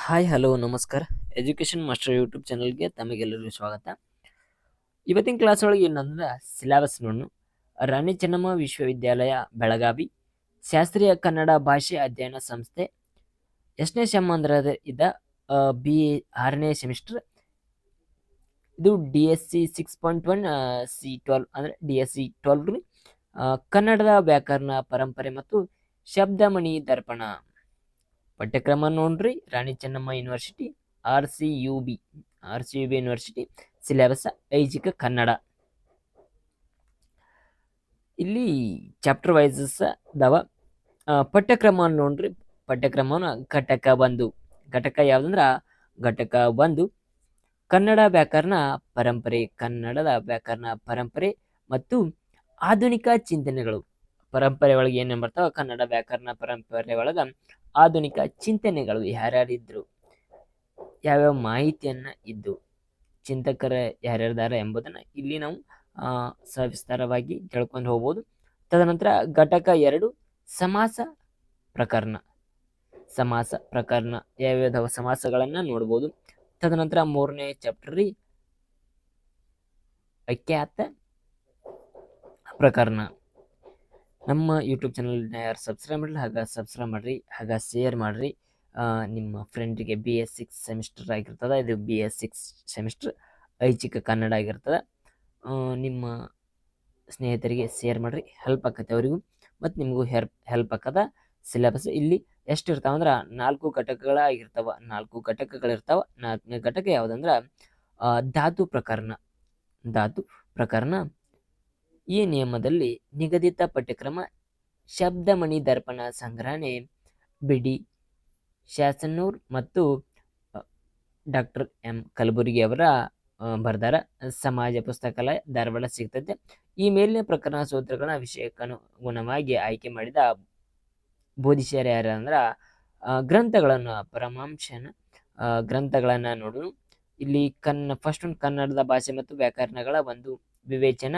Hi, hello, ನಮಸ್ಕಾರ. Education master YouTube ಚಾನಲ್ಗೆ ತಮಗೆಲ್ಲರಿಗೂ ಸ್ವಾಗತ. ಇವತ್ತಿನ ಕ್ಲಾಸ್ ಒಳಗೆ ಏನಂದ್ರೆ ಸಿಲೆಬಸ್ ನೋಡು ರಾಣಿ ಚೆನ್ನಮ್ಮ ವಿಶ್ವವಿದ್ಯಾಲಯ, ಬೆಳಗಾವಿ. ಶಾಸ್ತ್ರೀಯ ಕನ್ನಡ ಭಾಷೆ ಅಧ್ಯಯನ ಸಂಸ್ಥೆ. ಎಷ್ಟನೇ ಸೆಮ್ ಇದ ಬಿ ಆರನೇ ಸೆಮಿಸ್ಟರ್ ಇದು D S C six point one C twelve ಅಂದರೆ ಡಿ ಎಸ್ ಸಿ ಟ್ವೆಲ್ ಕನ್ನಡದ ವ್ಯಾಕರಣ, ಪರಂಪರೆ ಮತ್ತು ಶಬ್ದಮಣಿ ದರ್ಪಣ. ಪಠ್ಯಕ್ರಮ ನೋಡ್ರಿ. Rani Chennamma university R C U B R C U B university syllabus ಐಜಿಕ Kannada. ಇಲ್ಲಿ ಚಾಪ್ಟರ್ ವೈಸಸ್ ಅದಾವ ಪಠ್ಯಕ್ರಮ ನೋಡ್ರಿ. ಪಠ್ಯಕ್ರಮನ ಘಟಕ ಒಂದು. ಘಟಕ ಯಾವ್ದಂದ್ರ, ಘಟಕ ಒಂದು, ಕನ್ನಡ ವ್ಯಾಕರಣ ಪರಂಪರೆ. ಕನ್ನಡದ ವ್ಯಾಕರಣ ಪರಂಪರೆ ಮತ್ತು ಆಧುನಿಕ ಚಿಂತನೆಗಳು. ಪರಂಪರೆ ಒಳಗೆ ಏನೇನು ಬರ್ತಾವ? ಕನ್ನಡ ವ್ಯಾಕರಣ ಪರಂಪರೆ ಒಳಗ ಆಧುನಿಕ ಚಿಂತನೆಗಳು ಯಾರ್ಯಾರಿದ್ರು, ಯಾವ್ಯಾವ ಮಾಹಿತಿಯನ್ನು ಇದ್ದು ಚಿಂತಕರ ಯಾರ್ಯಾರಿದ್ದಾರೆ ಎಂಬುದನ್ನು ಇಲ್ಲಿ ನಾವು ಸವಿಸ್ತಾರವಾಗಿ ತಿಳ್ಕೊಂಡು ಹೋಗ್ಬೋದು. ತದನಂತರ ಘಟಕ ಎರಡು, ಸಮಾಸ ಪ್ರಕರಣ. ಸಮಾಸ ಪ್ರಕರಣ ಯಾವ್ಯಾವ ಸಮಾಸಗಳನ್ನು ನೋಡ್ಬೋದು. ತದನಂತರ ಮೂರನೇ ಚಾಪ್ಟರ್ ರೀ, ಅಖ್ಯಾತ ಪ್ರಕರಣ. ನಮ್ಮ ಯೂಟ್ಯೂಬ್ ಚಾನಲ್ನ ಯಾರು ಸಬ್ಸ್ಕ್ರೈಬ್ ಮಾಡಲಿ ಹಾಗೆ ಸಬ್ಸ್ಕ್ರೈಬ್ ಮಾಡಿರಿ ಹಾಗೆ ಶೇರ್ ಮಾಡಿರಿ. ನಿಮ್ಮ ಫ್ರೆಂಡಿಗೆ ಬಿ ಎಸ್ ಸಿಕ್ಸ್ ಸೆಮಿಸ್ಟರ್ ಆಗಿರ್ತದೆ, ಇದು ಬಿ ಎಸ್ ಸಿಕ್ಸ್ ಸೆಮಿಸ್ಟರ್ ಐಚ್ಛಿಕ ಕನ್ನಡ ಆಗಿರ್ತದೆ. ನಿಮ್ಮ ಸ್ನೇಹಿತರಿಗೆ ಶೇರ್ ಮಾಡಿರಿ ಹೆಲ್ಪ್ ಆಕತ್ತೆ ಅವರಿಗೂ. ಮತ್ತು ನಿಮಗೂ ಹೆಲ್ಪ್ ಹೆಲ್ಪ್ ಆಕದ ಸಿಲೆಬಸ್ ಇಲ್ಲಿ ಎಷ್ಟು ಇರ್ತಾವ ಅಂದ್ರೆ, ನಾಲ್ಕು ಘಟಕಗಳಾಗಿರ್ತಾವ. ನಾಲ್ಕು ಘಟಕಗಳಿರ್ತಾವ. ನಾಲ್ಕನೇ ಘಟಕ ಯಾವುದಂದ್ರೆ ಧಾತು ಪ್ರಕರಣ. ಧಾತು ಪ್ರಕರಣ ಈ ನಿಯಮದಲ್ಲಿ ನಿಗದಿತ ಪಠ್ಯಕ್ರಮ ಶಬ್ದಮಣಿ ದರ್ಪಣ ಸಂಗ್ರಹಣೆ, ಬಿಡಿ, ಶಾಸನೂರ್ ಮತ್ತು ಡಾಕ್ಟರ್ ಎಂ ಕಲಬುರ್ಗಿ ಅವರ ಬರ್ದಾರ ಸಮಾಜ ಪುಸ್ತಕಾಲಯ ಧಾರವಾಡ ಸಿಗ್ತದೆ. ಈ ಮೇಲಿನ ಪ್ರಕರಣ ಸೂತ್ರಗಳ ವಿಷಯಕ್ಕನುಗುಣವಾಗಿ ಆಯ್ಕೆ ಮಾಡಿದ ಬೋಧಿಸ್ಯಾರ ಯಾರು ಅಂದ್ರ ಗ್ರಂಥಗಳನ್ನು ಪರಮಾಂಶನ ಗ್ರಂಥಗಳನ್ನು ಗ್ರಂಥಗಳನ್ನ ನೋಡೋಣ ಇಲ್ಲಿ ಕನ್ನ ಫಸ್ಟ್ ಒಂದು ಕನ್ನಡದ ಭಾಷೆ ಮತ್ತು ವ್ಯಾಕರಣಗಳ ಒಂದು ವಿವೇಚನ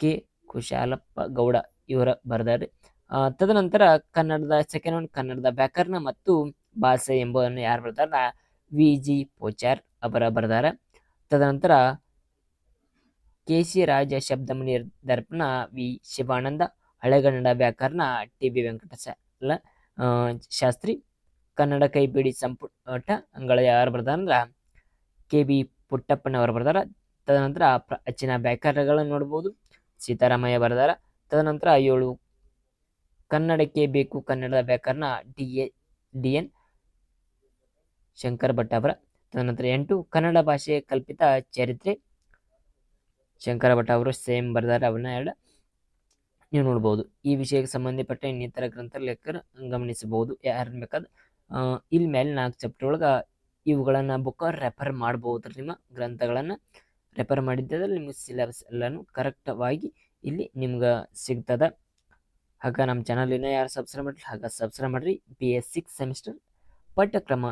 ಕೆ ಕುಶಾಲಪ್ಪ ಗೌಡ ಇವರ ಬರೆದಾರೆ ತದನಂತರ ಕನ್ನಡದ ಸೆಕೆಂಡ್ ಒನ್ ಕನ್ನಡದ ವ್ಯಾಕರಣ ಮತ್ತು ಭಾಷೆ ಎಂಬುದನ್ನು ಯಾರು ಬರ್ದಾರ? ವಿ. ಜಿ. ಪೋಚಾರ್ ಅವರ ಬರೆದಾರ. ತದನಂತರ K. C. Raja Shabdamani Darpana V. Shivananda, ಹಳೆಗನ್ನಡ ವ್ಯಾಕರಣ ಟಿ. ಬಿ. ವೆಂಕಟೇಶ ಶಾಸ್ತ್ರಿ, ಕನ್ನಡ ಕೈಪಿಡಿ ಸಂಪುಟ ಅಂಗಳ ಯಾರು ಬರ್ದಾರ ಅಂದ್ರ ಕೆ. ಬಿ. ಪುಟ್ಟಪ್ಪನವರು ಬರ್ದಾರ. ತದನಂತರ ಪ್ರ ಅಚ್ಚಿನ ವ್ಯಾಕರಣಗಳನ್ನು ನೋಡ್ಬೋದು. ಸೀತಾರಾಮಯ್ಯ ಬರೆದಾರ. ತದನಂತರ ಏಳು ಕನ್ನಡಕ್ಕೆ ಬೇಕು ಕನ್ನಡದ ವ್ಯಾಕರಣ D A, D N Shankar Bhat ಅವರ. ತದನಂತರ ಎಂಟು ಕನ್ನಡ ಭಾಷೆ ಕಲ್ಪಿತ ಚರಿತ್ರೆ. ಶಂಕರ ಭಟ್ ಅವರು ಸೇಮ್ ಬರೆದಾರೆ, ಅವನ್ನ ಎರಡು. ನೀವು ನೋಡ್ಬೋದು. ಈ ವಿಷಯಕ್ಕೆ ಸಂಬಂಧಪಟ್ಟ ಇನ್ನಿತರ ಗ್ರಂಥ ಲೇಖಕರು ಗಮನಿಸಬಹುದು. ಯಾರು ಬೇಕಾದ ಇಲ್ಲಿ ಮೇಲೆ ನಾಲ್ಕು ಚಾಪ್ಟರ್ ಒಳಗೆ ಇವುಗಳನ್ನು ಬುಕ್ ರೆಫರ್ ಮಾಡ್ಬೋದು ನಿಮ್ಮ ಗ್ರಂಥಗಳನ್ನು. ರೆಫರ್ ಮಾಡಿದ್ದರೆ ನಿಮ್ಗೆ ಸಿಲೆಬಸ್ ಎಲ್ಲನೂ ಕರೆಕ್ಟವಾಗಿ ಇಲ್ಲಿ ನಿಮ್ಗೆ ಸಿಗ್ತದೆ. ಹಾಗೆ ನಮ್ಮ ಚಾನಲಿನ ಯಾರು ಸಬ್ಸ್ಕ್ರೈಬ್ ಮಾಡಿರಿ ಹಾಗೆ ಸಬ್ಸ್ಕ್ರೈಬ್ ಮಾಡಿರಿ. ಬಿ ಎಸ್ ಸಿಕ್ಸ್ ಸೆಮಿಸ್ಟರ್ ಪಠ್ಯಕ್ರಮ.